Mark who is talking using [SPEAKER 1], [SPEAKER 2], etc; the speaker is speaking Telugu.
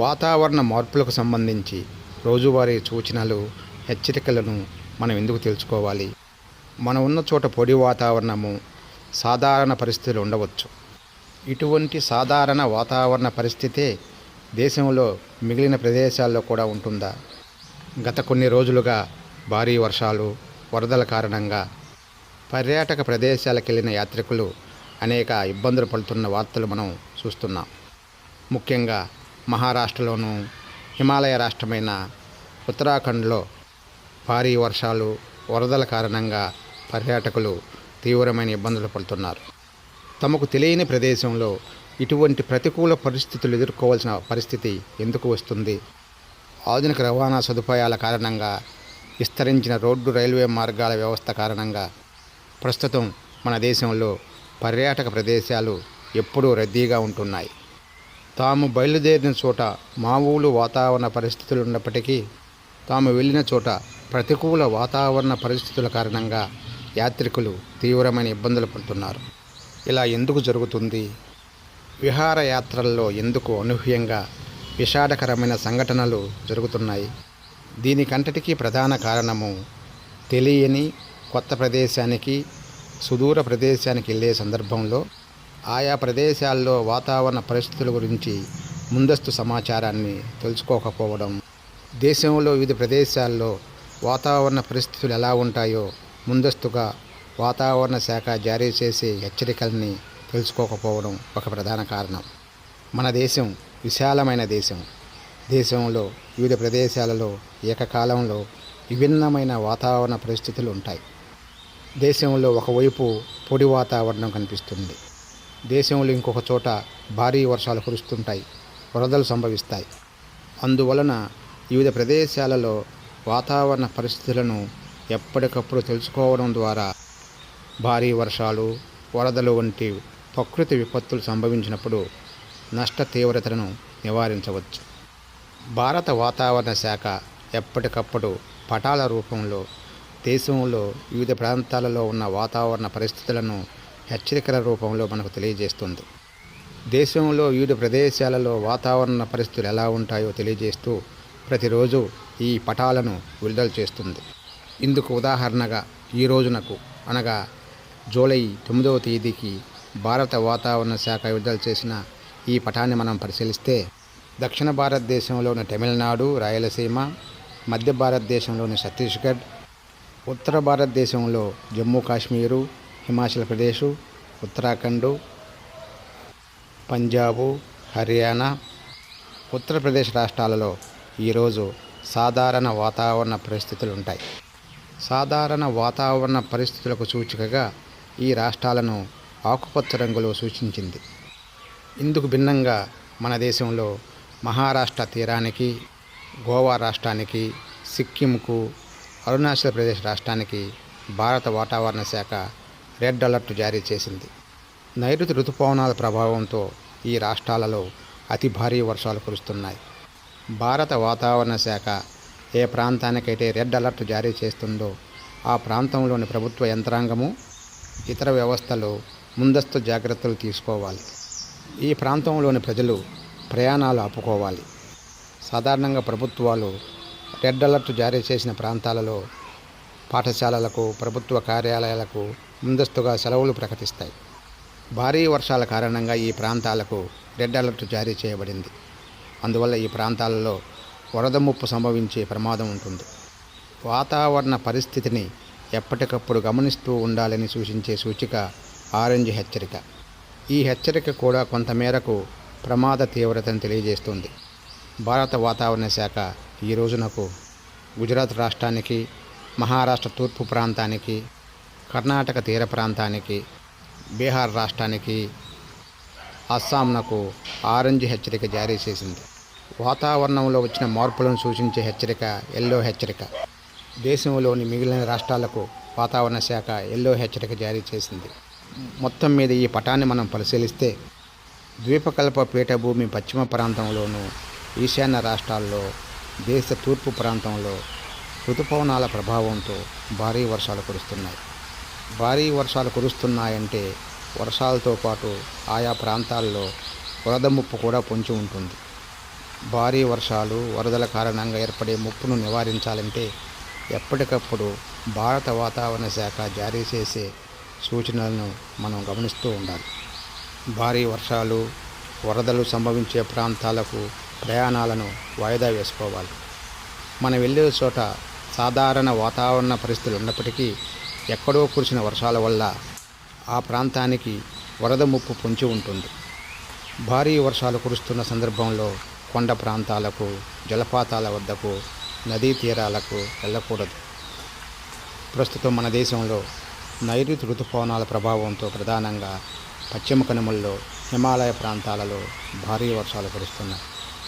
[SPEAKER 1] వాతావరణ మార్పులకు సంబంధించి రోజువారీ సూచనలు హెచ్చరికలను మనం ఎందుకు తెలుసుకోవాలి? మనం ఉన్న చోట పొడి వాతావరణము సాధారణ పరిస్థితులు ఉండవచ్చు. ఇటువంటి సాధారణ వాతావరణ పరిస్థితే దేశంలో మిగిలిన ప్రదేశాల్లో కూడా ఉంటుందా? గత కొన్ని రోజులుగా భారీ వర్షాలు వరదల కారణంగా పర్యాటక ప్రదేశాలకు వెళ్ళిన యాత్రికులు అనేక ఇబ్బందులు పడుతున్న వార్తలు మనం చూస్తున్నాం. ముఖ్యంగా మహారాష్ట్రలోను హిమాలయ రాష్ట్రమైన ఉత్తరాఖండ్లో భారీ వర్షాలు వరదల కారణంగా పర్యాటకులు తీవ్రమైన ఇబ్బందులు పడుతున్నారు. తమకు తెలియని ప్రదేశంలో ఇటువంటి ప్రతికూల పరిస్థితులు ఎదుర్కోవాల్సిన పరిస్థితి ఎందుకు వస్తుంది? ఆధునిక రవాణా సదుపాయాల కారణంగా విస్తరించిన రోడ్డు రైల్వే మార్గాల వ్యవస్థ కారణంగా ప్రస్తుతం మన దేశంలో పర్యాటక ప్రదేశాలు ఎప్పుడూ రద్దీగా ఉంటున్నాయి. తాము బయలుదేరిన చోట మామూలు వాతావరణ పరిస్థితులు ఉన్నప్పటికీ తాము వెళ్ళిన చోట ప్రతికూల వాతావరణ పరిస్థితుల కారణంగా యాత్రికులు తీవ్రమైన ఇబ్బందులు పడుతున్నారు. ఇలా ఎందుకు జరుగుతుంది? విహారయాత్రల్లో ఎందుకు అనూహ్యంగా విషాదకరమైన సంఘటనలు జరుగుతున్నాయి? దీనికంతటికీ ప్రధాన కారణము తెలియని కొత్త ప్రదేశానికి సుదూర ప్రదేశానికి వెళ్ళే సందర్భంలో ఆయా ప్రదేశాల్లో వాతావరణ పరిస్థితుల గురించి ముందస్తు సమాచారాన్ని తెలుసుకోకపోవడం దేశంలో వివిధ ప్రదేశాల్లో వాతావరణ పరిస్థితులు ఎలా ఉంటాయో ముందస్తుగా వాతావరణ శాఖ జారీ చేసే హెచ్చరికల్ని తెలుసుకోకపోవడం ఒక ప్రధాన కారణం. మన దేశం విశాలమైన దేశం. దేశంలో వివిధ ప్రదేశాలలో ఏకకాలంలో విభిన్నమైన వాతావరణ పరిస్థితులు ఉంటాయి. దేశంలో ఒకవైపు పొడి వాతావరణం కనిపిస్తుంది. దేశంలో ఇంకొక చోట భారీ వర్షాలు కురుస్తుంటాయి వరదలు సంభవిస్తాయి. అందువలన వివిధ ప్రదేశాలలో వాతావరణ పరిస్థితులను ఎప్పటికప్పుడు తెలుసుకోవడం ద్వారా భారీ వర్షాలు వరదలు వంటి ప్రకృతి విపత్తులు సంభవించినప్పుడు నష్ట తీవ్రతను నివారించవచ్చు. భారత వాతావరణ శాఖ ఎప్పటికప్పుడు పటాల రూపంలో దేశంలో వివిధ ప్రాంతాలలో ఉన్న వాతావరణ పరిస్థితులను హెచ్చరికల రూపంలో మనకు తెలియజేస్తుంది. దేశంలో వివిధ ప్రదేశాలలో వాతావరణ పరిస్థితులు ఎలా ఉంటాయో తెలియజేస్తూ ప్రతిరోజు ఈ పటాలను విడుదల చేస్తుంది. ఇందుకు ఉదాహరణగా ఈ రోజునకు అనగా జూలై తొమ్మిదవ తేదీకి భారత వాతావరణ శాఖ విడుదల చేసిన ఈ పటాన్ని మనం పరిశీలిస్తే దక్షిణ భారతదేశంలోని తమిళనాడు రాయలసీమ మధ్య భారతదేశంలోని ఛత్తీస్గఢ్ ఉత్తర భారతదేశంలో జమ్మూ కాశ్మీరు హిమాచల్ ప్రదేశ్ ఉత్తరాఖండ్ పంజాబు హర్యానా. ఉత్తరప్రదేశ్ రాష్ట్రాలలో ఈరోజు సాధారణ వాతావరణ పరిస్థితులు ఉంటాయి సాధారణ వాతావరణ పరిస్థితులకు సూచికగా ఈ రాష్ట్రాలను ఆకుపచ్చ రంగులో సూచించింది. ఇందుకు భిన్నంగా మన దేశంలో మహారాష్ట్ర తీరానికి గోవా రాష్ట్రానికి సిక్కింకు అరుణాచల్ ప్రదేశ్ రాష్ట్రానికి భారత వాతావరణ శాఖ రెడ్ అలర్ట్ జారీ చేసింది. నైరుతి ఋతుపవనాల ప్రభావంతో ఈ రాష్ట్రాలలో అతి భారీ వర్షాలు కురుస్తున్నాయి. భారత వాతావరణ శాఖ ఏ ప్రాంతానికైతే రెడ్ అలర్ట్ జారీ చేస్తుందో ఆ ప్రాంతంలోని ప్రభుత్వ యంత్రాంగము ఇతర వ్యవస్థలు ముందస్తు జాగ్రత్తలు తీసుకోవాలి. ఈ ప్రాంతంలోని ప్రజలు ప్రయాణాలు ఆపుకోవాలి. సాధారణంగా ప్రభుత్వాలు రెడ్ అలర్ట్ జారీ చేసిన ప్రాంతాలలో పాఠశాలలకు ప్రభుత్వ కార్యాలయాలకు ముందస్తుగా సెలవులు ప్రకటిస్తాయి. భారీ వర్షాల కారణంగా ఈ ప్రాంతాలకు రెడ్ అలర్ట్ జారీ చేయబడింది. అందువల్ల ఈ ప్రాంతాలలో వరద ముప్పు సంభవించే ప్రమాదం ఉంటుంది. వాతావరణ పరిస్థితిని ఎప్పటికప్పుడు గమనిస్తూ ఉండాలని సూచించే సూచిక ఆరెంజ్ హెచ్చరిక. ఈ హెచ్చరిక కూడా కొంతమేరకు ప్రమాద తీవ్రతను తెలియజేస్తుంది. భారత వాతావరణ శాఖ ఈ రోజునకు గుజరాత్ రాష్ట్రానికి మహారాష్ట్ర తూర్పు ప్రాంతానికి కర్ణాటక తీర ప్రాంతానికి బీహార్ రాష్ట్రానికి అస్సాంనకు ఆరెంజ్ హెచ్చరిక జారీ చేసింది. వాతావరణంలో వచ్చిన మార్పులను సూచించే హెచ్చరిక ఎల్లో హెచ్చరిక. దేశంలోని మిగిలిన రాష్ట్రాలకు వాతావరణ శాఖ ఎల్లో హెచ్చరిక జారీ చేసింది. మొత్తం మీద ఈ పటాన్ని మనం పరిశీలిస్తే ద్వీపకల్ప పీఠభూమి పశ్చిమ ప్రాంతంలోనూ ఈశాన్య రాష్ట్రాల్లో దేశ తూర్పు ప్రాంతంలో ఋతుపవనాల ప్రభావంతో భారీ వర్షాలు కురుస్తున్నాయి. భారీ వర్షాలు కురుస్తున్నాయంటే వర్షాలతో పాటు ఆయా ప్రాంతాల్లో వరద ముప్పు కూడా పొంచి ఉంటుంది. భారీ వర్షాలు వరదల కారణంగా ఏర్పడే ముప్పును నివారించాలంటే ఎప్పటికప్పుడు భారత వాతావరణ శాఖ జారీ చేసే సూచనలను మనం గమనిస్తూ ఉండాలి. భారీ వర్షాలు వరదలు సంభవించే ప్రాంతాలకు ప్రయాణాలను వాయిదా వేసుకోవాలి. మనం వెళ్ళే చోట సాధారణ వాతావరణ పరిస్థితులు ఉన్నప్పటికీ ఎక్కడో కురిసిన వర్షాల వల్ల ఆ ప్రాంతానికి వరద ముప్పు పొంచి ఉంటుంది. భారీ వర్షాలు కురుస్తున్న సందర్భంలో కొండ ప్రాంతాలకు జలపాతాల వద్దకు నదీ తీరాలకు వెళ్ళకూడదు. ప్రస్తుతం మన దేశంలో నైరుతి ఋతుపవనాల ప్రభావంతో ప్రధానంగా పశ్చిమ కనుమల్లో హిమాలయ ప్రాంతాలలో భారీ వర్షాలు కురుస్తున్నాయి.